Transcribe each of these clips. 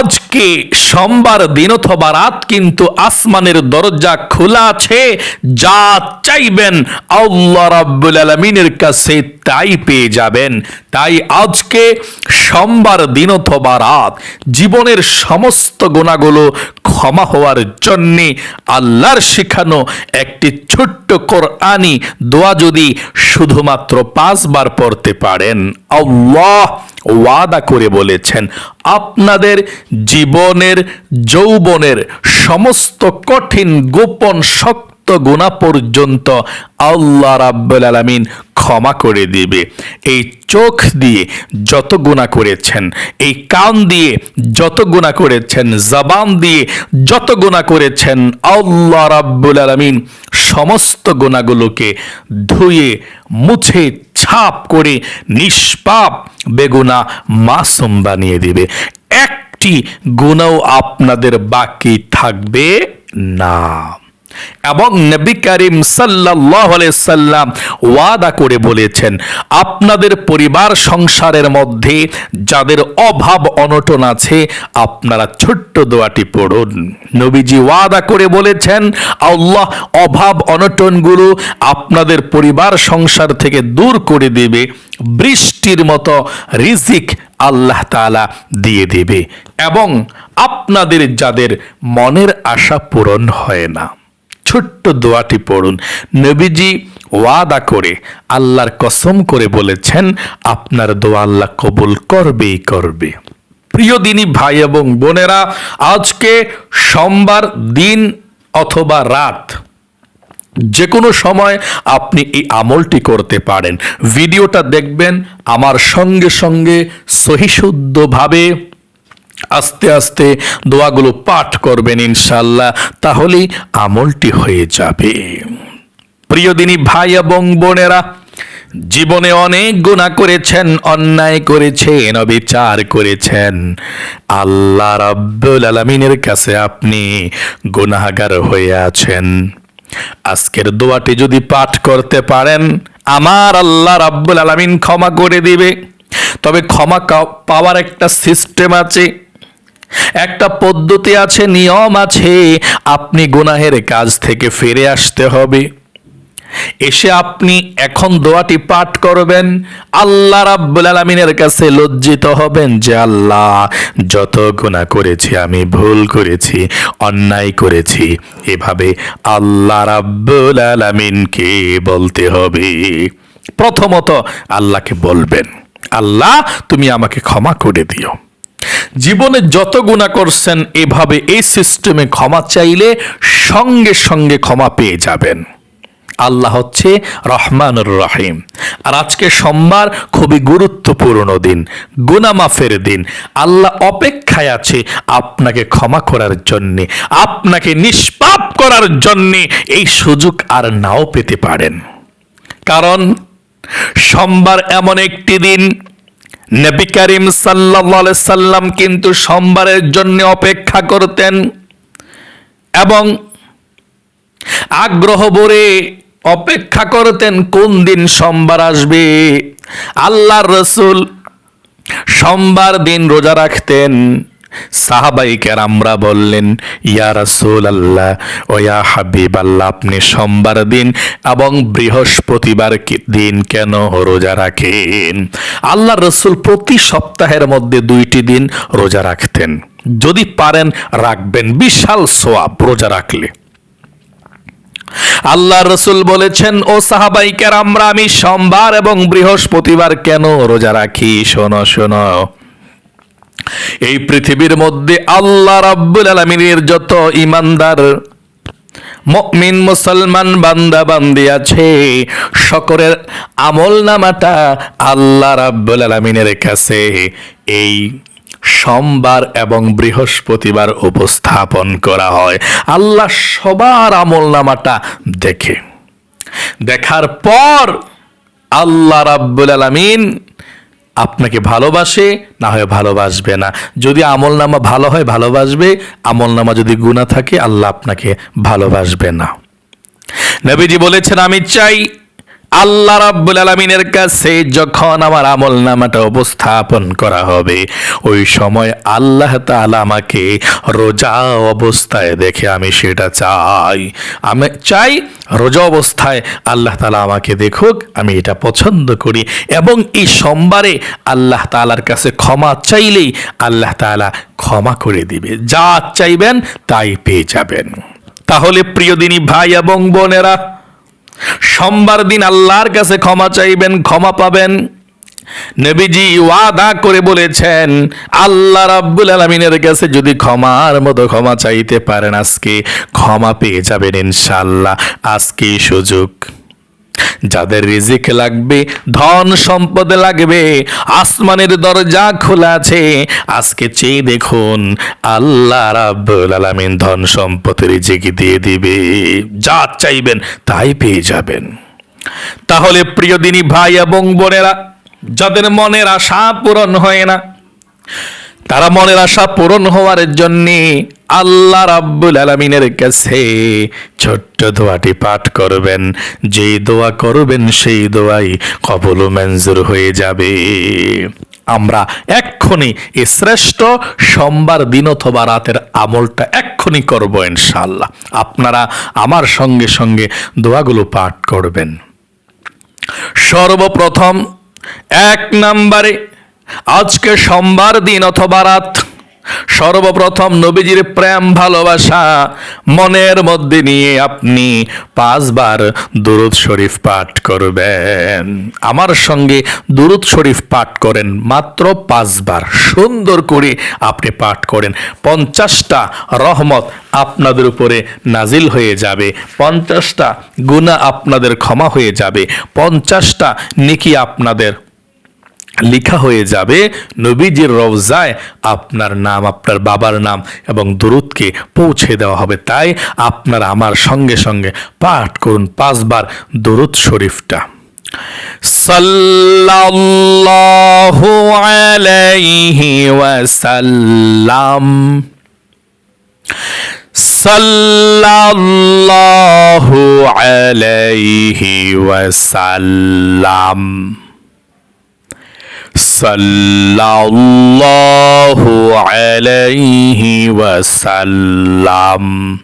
আজকে সোমবার দিন অথবা রাত কিন্তু আসমানের দরজা খোলা আছে। যা চাইবেন আল্লাহ রাব্বুল আলমিনের কাছে তাই পেয়ে যাবেন। তাই আজকে সোমবার দিন অথবা রাত জীবনের সমস্ত গুণাগুলো ক্ষমা হওয়ার জন্যে আল্লাহর শেখানো একটি ছোট্ট কোরআনি দোয়া যদি শুধুমাত্র পাঁচবার পড়তে পারেন। আল্লাহ ওয়াদা করে বলেছেন আপনাদের জীবনের যৌবনের সমস্ত কঠিন গোপন শক্ত গুণা পর্যন্ত আল্লাহ রাব্বুল আলামিন ক্ষমা করে দিবে। এই চোখ দিয়ে যত গুণা করেছেন, এই কান দিয়ে যত গুণা করেছেন, জবান দিয়ে যত গুণা করেছেন, আল্লাহ রাব্বুল আলামিন সমস্ত গুণাগুলোকে ধুয়ে, মুছে, ছাপ করে নিষ্পাপ বেগুনা মাসুম বানিয়ে দিবে। একটি গুণাও আপনাদের বাকি থাকবে না। এবং নবী করিম সাল্লাম ওয়াদা করে বলেছেন, আপনাদের পরিবার সংসারের মধ্যে যাদের অভাব অনটন আছে, আপনারা ছোট্ট দোয়াটি পড়ুন। নবীজি ওয়াদা করে বলেছেন, আল্লাহ অভাব অনটনগুলো আপনাদের পরিবার সংসার থেকে দূর করে দেবে, বৃষ্টির মতো রিজিক আল্লাহ তাআলা দিয়ে দেবে এবং আপনাদের যাদের মনের আশা পূরণ হয় না। ছোট্ট দোয়াটি পড়ুন। নবীজি ওয়াদা করে, আল্লাহর কসম করে বলেছেন, আপনার দোয়া আল্লাহ কবুল করবেই করবে। প্রিয় দিনী ভাই এবং বোনেরা, আজকে সোমবার দিন অথবা রাত যে কোনো সময় আপনি এই আমলটি করতে পারেন। ভিডিওটা দেখবেন, আমার সঙ্গে সঙ্গে সহিশুদ্ধভাবে আস্তে আস্তে দোয়াগুলো পাঠ করবেন ইনশাল্লাহ তাহলেই আমলটি হয়ে যাবে। প্রিয় দিনী ভাই এবং বোনেরা, জীবনে অনেক গুণা করেছেন, অন্যায় করেছেন, অবিচার করেছেন। আল্লাহ রাব্বুল আলমিনের কাছে আপনি গুনাহগার হয়ে আছেন। আজকের দোয়াটি যদি পাঠ করতে পারেন, আমার আল্লাহ রাব্বুল আলামিন ক্ষমা করে দিবে। তবে ক্ষমা পাওয়ার একটা সিস্টেম আছে একটা পদ্ধতি আছে, নিয়ম আছে, আপনি গুনাহের কাজ থেকে ফিরে আসতে হবে। এসে আপনি এখন দোয়াটি পাঠ করবেন, আল্লাহ রাব্বুল আলামিনের কাছে লজ্জিত হবেন যে, আল্লাহ, যত গুনাহ করেছি আমি ভুল করেছি, অন্যায় করেছি, এভাবে আল্লাহ রাব্বুল আলামিনকে বলতে হবে। প্রথমত আল্লাহকে বলবেন, আল্লাহ, তুমি আমাকে ক্ষমা করে দিও। জীবনে যত গুণা করছেন, এভাবে এই সিস্টেমে ক্ষমা চাইলে সঙ্গে সঙ্গে ক্ষমা পেয়ে যাবেন। আল্লাহ হচ্ছে রহমানুর রহিম। আর আজকে সোমবার খুবই গুরুত্বপূর্ণ দিন গুনামাফের দিন। আল্লাহ অপেক্ষায় আছে আপনাকে ক্ষমা করার জন্যে, আপনাকে নিষ্পাপ করার জন্যে এই সুযোগ আর নাও পেতে পারেন। কারণ, সোমবার এমন একটি দিন নবী করিম সাল্লা সাল্লাম কিন্তু সোমবারের জন্য অপেক্ষা করতেন এবং আগ্রহ ভরে অপেক্ষা করতেন, কোন দিন সোমবার আসবে? আল্লাহর রসুল সোমবার দিন রোজা রাখতেন। সাহাবাই আমরা বললেন, ইয়া রাসূল আল্লাহ ও ইয়া হাবিব আল্লাহ আপনি সোমবার দিন এবং বৃহস্পতিবার দিন কেন রোজা রাখেন? আল্লাহ রসুল প্রতি সপ্তাহের মধ্যে দুইটি দিন রোজা রাখতেন। যদি পারেন, রাখবেন। বিশাল সোয়াব রোজা রাখলে। আল্লাহ রসুল বলেছেন, ও সাহাবাইকার আমরা আমি সোমবার এবং বৃহস্পতিবার কেন রোজা রাখি? শোনো শোনো। এই পৃথিবীর মধ্যে আল্লাহ রাব্বুল আলমিনের যত ইমানদার মুমিন মুসলমান বান্দা বান্দি আছে, সকলের আমল নামাটা আল্লাহ রাব্বুল আলমিনের কাছে। এই সোমবার এবং বৃহস্পতিবার উপস্থাপন করা হয়। আল্লাহ সবার আমল নামাটা দেখে। দেখার পর আল্লাহ রাব্বুল আলামিন আপনাকে ভালোবাসে, না হয় ভালোবাসবে না। যদি আমল নামা ভালো হয়, ভালোবাসবে। আমল নামা যদি গুণা থাকে, আল্লাহ আপনাকে ভালোবাসবে না। নবীজি বলেছেন, আমি চাই আল্লাহ রাব্বুল আলমিনের কাছে যখন আমার আমল নামাটা উপস্থাপন করা হবে, ওই সময় আল্লাহ তাআলা আমাকে রোজা অবস্থায় দেখে আমি সেটা চাই। আমি চাই রোজা অবস্থায় আল্লাহ তাআলা আমাকে দেখুক, আমি এটা পছন্দ করি এবং এই সোমবারে আল্লাহ তাআলার কাছে ক্ষমা চাইলেই আল্লাহ তাআলা ক্ষমা করে দিবে। যা চাইবেন তাই পেয়ে যাবেন। তাহলে প্রিয় দিনী ভাই এবং বোনেরা সোমবার দিন আল্লাহর কাছে ক্ষমা চাইবেন, ক্ষমা পাবেন। নবীজি ওয়াদা করে বলেছেন, আল্লাহ রাব্বুল আলমিনের কাছে যদি ক্ষমার মতো ক্ষমা চাইতে পারেন, আজকে ক্ষমা পেয়ে যাবেন ইনশাল্লাহ আজকে সুযোগ। যাদের রিজিক লাগবে, ধন সম্পদ লাগবে, আসমানের দরজা খোলা আছে। আজকে চেয়ে দেখুন, আল্লাহ রাব্বুল আলামিন ধন সম্পদ রিজিক দিয়ে দিবে। যা চাইবেন তাই পেয়ে যাবেন। তাহলে প্রিয় দিনী ভাই এবং বোনেরা, যাদের মনের আশা পূরণ হয় না, তারা মনের আশা পূরণ হওয়ার জন্যে আল্লাহ রাব্বুল আলমিনের কাছে ছোট্ট দোয়াটি পাঠ করবেন। যেই দোয়া করবেন, সেই দোয়াই কবল মঞ্জুর হয়ে যাবে। আমরা এক্ষুনি এই শ্রেষ্ঠ সোমবার দিন অথবা রাতের আমলটা এক্ষুনি করব ইনশাল্লাহ আপনারা আমার সঙ্গে সঙ্গে দোয়াগুলো পাঠ করবেন। সর্বপ্রথম এক নম্বরে, আজকে সোমবার দিন অথবা রাত সর্বপ্রথম নবীজির প্রেম, ভালোবাসা মনের মধ্যে নিয়ে আপনি পাঁচবার দুরুদ শরীফ পাঠ করবেন। আমার সঙ্গে দুরুদ শরীফ পাঠ করেন মাত্র পাঁচবার। সুন্দর করে আপনি পাঠ করেন। পঞ্চাশটা রহমত আপনাদের উপরে নাজিল হয়ে যাবে। পঞ্চাশটা গুণা আপনাদের ক্ষমা হয়ে যাবে। পঞ্চাশটা নিকি আপনাদের লেখা হয়ে যাবে, নবীজির রওজায় আপনার নাম, আপনার বাবার নাম এবং দুরুদকে পৌঁছে দেওয়া হবে। তাই আপনার আমার সঙ্গে সঙ্গে পাঠ করুন পাঁচবার দুরুদ শরীফটা। সাল্লাল্লাহু আলাইহি ওয়াসাল্লাম। সাল্লাল্লাহু আলাইহি ওয়াসাল্লাম। সাল্লাল্লাহু আলাইহি ওয়াসাল্লাম।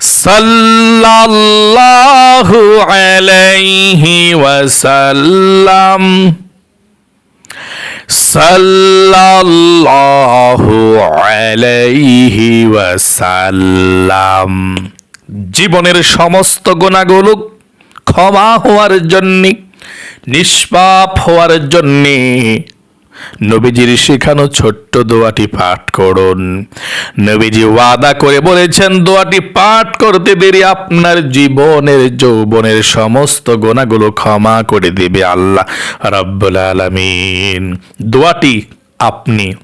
সাল্লাল্লাহু আলাইহি ওয়াসাল্লাম। সাল্লাল্লাহু আলাইহি ওয়াসাল্লাম। জীবনের সমস্ত গুণাগুলো ক্ষমা হওয়ার জন্যে নিষ্পাপ হওয়ার জন্যে নবীজির শেখানো ছোট্ট দোয়াটি পাঠ করুন। নবীজি ওয়াদা করে বলেছেন, দোয়াটি পাঠ করতে দেরি আপনার জীবনের, যৌবনের সমস্ত গোনাগুলো ক্ষমা করে দেবে আল্লাহ রাব্বুল আলামিন। দোয়াটি আপনি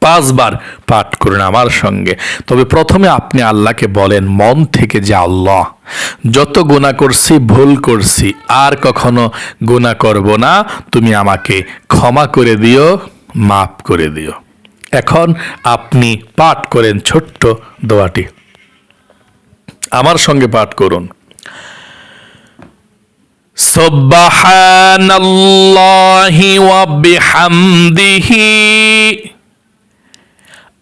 পাঁচবার পাঠ করুন আমার সঙ্গে। তবে প্রথমে আপনি আল্লাহকে বলেন, মন থেকে যে আল্লাহ, যত গুণা করছি, ভুল করছি, আর কখনো গুণা করব না, তুমি আমাকে ক্ষমা করে দিও, মাফ করে দিও। এখন আপনি পাঠ করেন ছোট্ট দোয়াটি। আমার সঙ্গে পাঠ করুন। সুবহানাল্লাহি ওয়া বিহামদিহি।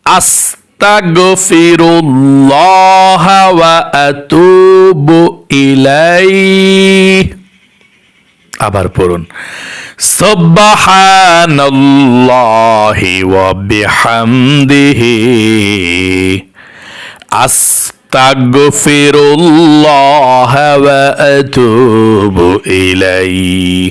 আস্তাগফিরুল্লাহ ওয়া আতুবু ইলাইহি। আবার পড়ুন। সুবহানাল্লাহি ওয়া বিহামদিহি। আস্তাগফিরুল্লাহ ওয়া আতুবু ইলাইহি।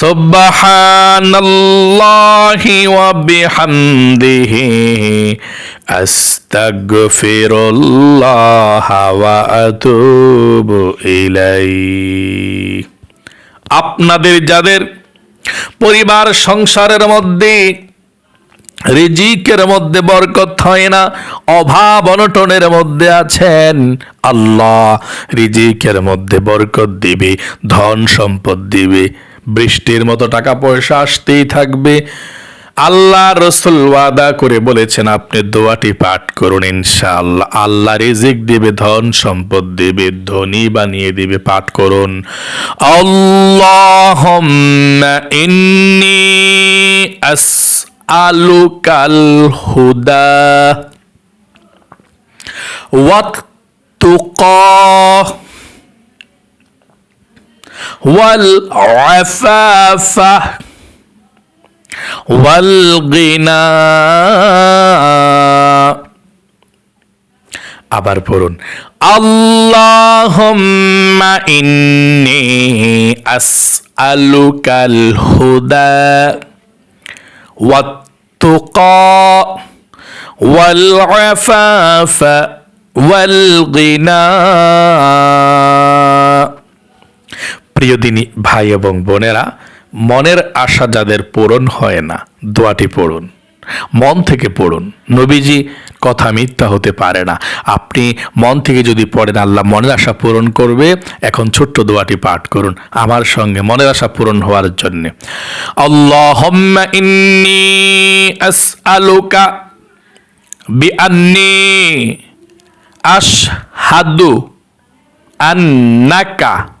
سبحان الله وبحمده أستغفر الله وأتوب إليه আপনাদের যাদের পরিবার সংসারের মধ্যে রিজিকের মধ্যে বরকত হয় না অভাব অনটনের মধ্যে আছেন আল্লাহ রিজিকের মধ্যে বরকত দিবে ধন সম্পদ দিবে বৃষ্টির মতো টাকা পয়সা আসতেই থাকবে। আল্লাহ রসুল ওয়াদা করে বলেছেন, আপনি দোয়াটি পাঠ করুন ইনশাআল্লাহ। আল্লাহ রেজিক দেবে, ধন সম্পদ দেবে, ধনী বানিয়ে দেবে, পাঠ করুন। ইন্নি আস আলুকাল হুদা ওয়াত والعفافة والغنى আবার পড়ুন আল্লাহুম্মা ইন্নী আসআলুকাল হুদা والتقى والعفاف والغنى প্রিয় দিনী ভাই এবং বোনেরা, মনের আশা যাদের পূরণ হয় না, দোয়াটি পড়ুন। মন থেকে পড়ুন। নবীজি কথা মিথ্যা হতে পারে না। আপনি মন থেকে যদি পড়েন, আল্লাহ মনের আশা পূরণ করবে। এখন ছোট্ট দোয়াটি পাঠ করুন আমার সঙ্গে মনের আশা পূরণ হওয়ার জন্য। আল্লাহুম্মা ইন্নী আসআলুকা বিআন্নী আশহাদু আন্নাকা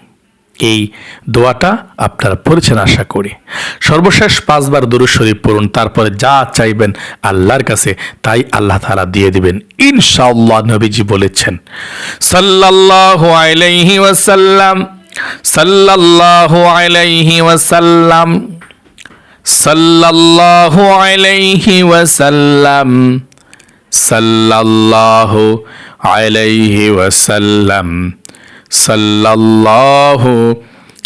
এই দোয়াটা আপনারা পড়েছেন, আশা করি। সর্বশেষ পাঁচবার দুরুদ শরীফ পড়ুন, তারপরে যা চাইবেন আল্লাহর কাছে, তাই আল্লাহ তাআলা দিয়ে দিবেন। ইনশাআল্লাহ নবীজি বলেছেন, সাল্লাল্লাহু আলাইহি ওয়াসাল্লাম, সাল্লাল্লাহু আলাইহি ওয়াসাল্লাম, সাল্লাল্লাহু আলাইহি ওয়াসাল্লাম, সাল্লাল্লাহু আলাইহি ওয়াসাল্লাম। সাল্লাল্লাহু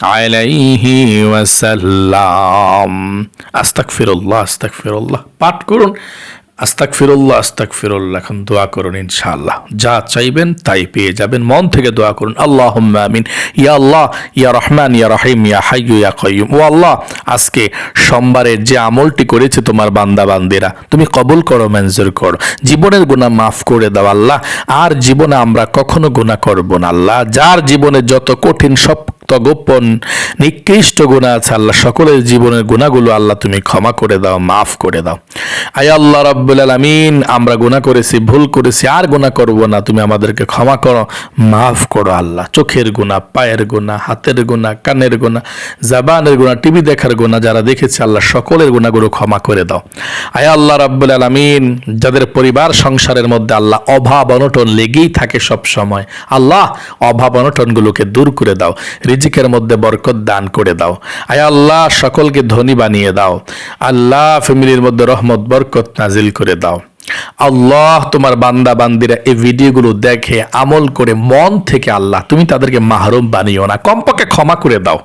আলাইহি ওয়াসাল্লাম। আস্তাগফিরুল্লাহ আস্তাগফিরুল্লাহ। পাঠ করুন। আস্তাগফিরুল্লাহ আস্তাগফিরুল্লাহ, এখন দোয়া করুন ইনশাআল্লাহ। যা চাইবেন তাই পেয়ে যাবেন। মন থেকে দোয়া করুন, আল্লাহুম্মা আমিন, ইয়া আল্লাহ, ইয়া রহমান, ইয়া রহিম, ইয়া হাইয়ু ইয়া কাইয়ুম ও আল্লাহ, আজকে সোমবারের যে আমলটি করেছে তোমার বান্দা বান্দিরা তুমি কবুল করো, মঞ্জুর করো। জীবনের গুনাহ মাফ করে দাও আল্লাহ। আর জীবনে আমরা কখনো গুনাহ করব না আল্লাহ। যার জীবনে যত কঠিন শক্ত গোপন নিকৃষ্ট গুণা আছে আল্লাহ। সকলের জীবনের গুণাগুলো আল্লাহ তুমি ক্ষমা করে দাও, মাফ করে দাও। আয় আল্লাহ রাব্বুল আলামিন, আমরা গুনাহ করেছি, ভুল করেছি, আর গুনাহ করব না। তুমি আমাদেরকে ক্ষমা করো, মাফ করো আল্লাহ। চোখের গুনাহ, পায়ের গুনাহ, হাতের গুনাহ, কানের গুনাহ, জাবানের গুনাহ, টিভি দেখার গুনাহ, যারা দেখেছে আল্লাহ, সকলের গুনাহগুলো ক্ষমা করে দাও। আয় আল্লাহ রাব্বুল আলামিন, যাদের পরিবার সংসারের মধ্যে আল্লাহ অভাব অনটন লেগেই থাকে সব সময় আল্লাহ অভাব অনটনগুলোকে দূর করে দাও। রিজিকের মধ্যে বরকত দান করে দাও। আয় আল্লাহ, সকলকে ধনী বানিয়ে দাও। আল্লাহ ফ্যামিলির মধ্যে রহমত, বরকত নাজিল করে দাও। আল্লাহ তোমার বান্দা, বান্দিরা এই ভিডিওগুলো দেখে, আমল করে মন থেকে আল্লাহ, তুমি তাদেরকে মাহরুম বানিও না। কমপক্ষে ক্ষমা করে দাও।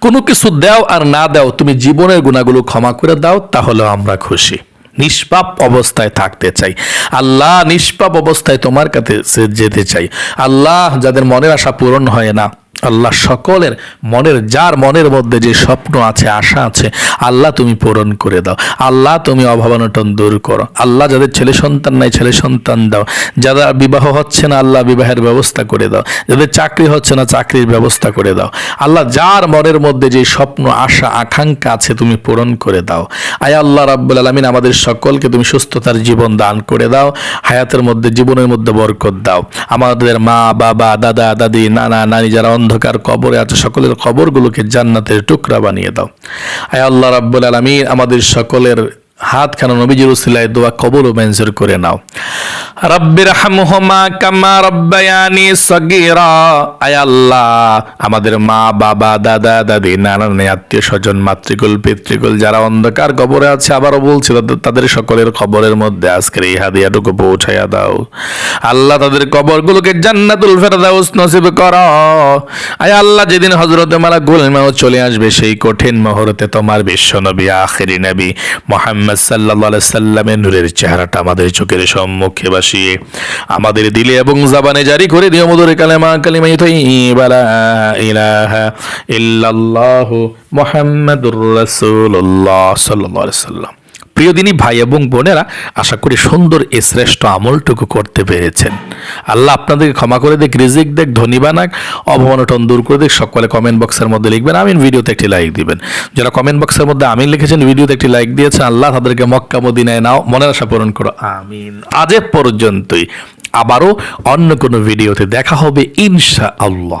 কোনো কিছু দাও আর না দাও, তুমি জীবনের গুণাগুলো ক্ষমা করে দাও তাহলে আমরা খুশি। নিষ্পাপ অবস্থায় থাকতে চাই। আল্লাহ নিষ্পাপ অবস্থায় তোমার কাছে যেতে চাই। আল্লাহ, যাদের মনের আশা পূরণ হয় না আল্লাহ সকলের মনের, যার মনের মধ্যে যে স্বপ্ন আছে, আশা আছে, আল্লাহ তুমি পূরণ করে দাও। আল্লাহ তুমি অভাবনটন দূর করো। আল্লাহ যাদের ছেলে সন্তান নাই, ছেলে সন্তান দাও। যারা বিবাহ হচ্ছে না, আল্লাহ বিবাহের ব্যবস্থা করে দাও। যাদের চাকরি হচ্ছে না, চাকরির ব্যবস্থা করে দাও। আল্লাহ যার মনের মধ্যে যে স্বপ্ন, আশা, আকাঙ্ক্ষা আছে, তুমি পূরণ করে দাও। আয় আল্লাহ রাব্বুল আলমিন, আমাদের সকলকে তুমি সুস্থতার জীবন দান করে দাও। হায়াতের মধ্যে, জীবনের মধ্যে বরকত দাও। আমাদের মা, বাবা, দাদা, দাদি, নানা, নানি যারা অন্ধকার কবরে আছে, সকলের কবরগুলোকে জান্নাতের টুকরা বানিয়ে দাও। আয় আল্লাহ রাব্বুল আলমিন আমাদের সকলের হাত খানো নবীজির উসিলায় দোয়া কবল ও মঞ্জুর করে নাও। রব্বির হামহুমা কামা রব্বায়ানি সগীরা। আয় আল্লাহ, আমাদের মা, বাবা, দাদা, দাদি, নানা আত্মীয় স্বজন, মাতৃকুল, পিতৃকুল, যারা অন্ধকার কবরে আছে, আবারও বলছি, তাদের- সকলের খবরের মধ্যে আজকের এই হাদিয়াটুকু পৌঁছাইয়া দাও। আল্লাহ তাদের কবরগুলোকে জান্নাতুল ফেরদাউস নসিব কর। আয় আল্লাহ, যেদিন হজরতে মালা গুলমাও চলে আসবে, সেই কঠিন মুহূর্তে তোমার বিশ্ব নবী, আখেরি নবী, মোহাম্মদ সাল্লাহ সাল্লামের নূরের চেহারাটা আমাদের চোখের সম্মুখে বাসিয়ে আমাদের দিলে এবং জাবানে জারি করে দিও মধুর কালেমা কালিমা ইলাহা ইল্লাল্লাহু মুহাম্মাদুর রাসূলুল্লাহ আলাইহি সাল্লাম। প্রিয় দিনী ভাই এবং বোনেরা আশা করি সুন্দর এ শ্রেষ্ঠ আমলটুকু করতে পেরেছেন। আল্লাহ আপনাদেরকে ক্ষমা করে দেখ রিজিক দেখ ধনী বানাক অবমানটন দূর করে দেখ সকলে কমেন্ট বক্সের মধ্যে লিখবেন, আমিন ভিডিওতে একটি লাইক দিবেন। যারা কমেন্ট বক্সের মধ্যে আমিন লিখেছেন, ভিডিওতে একটি লাইক দিয়েছেন, আল্লাহ তাদেরকে মক্কা, মদিনায় নাও, মনের আশা পূরণ করো, আমিন। আজ এ পর্যন্তই। আবারও অন্য কোনো ভিডিওতে দেখা হবে ইনশা আল্লাহ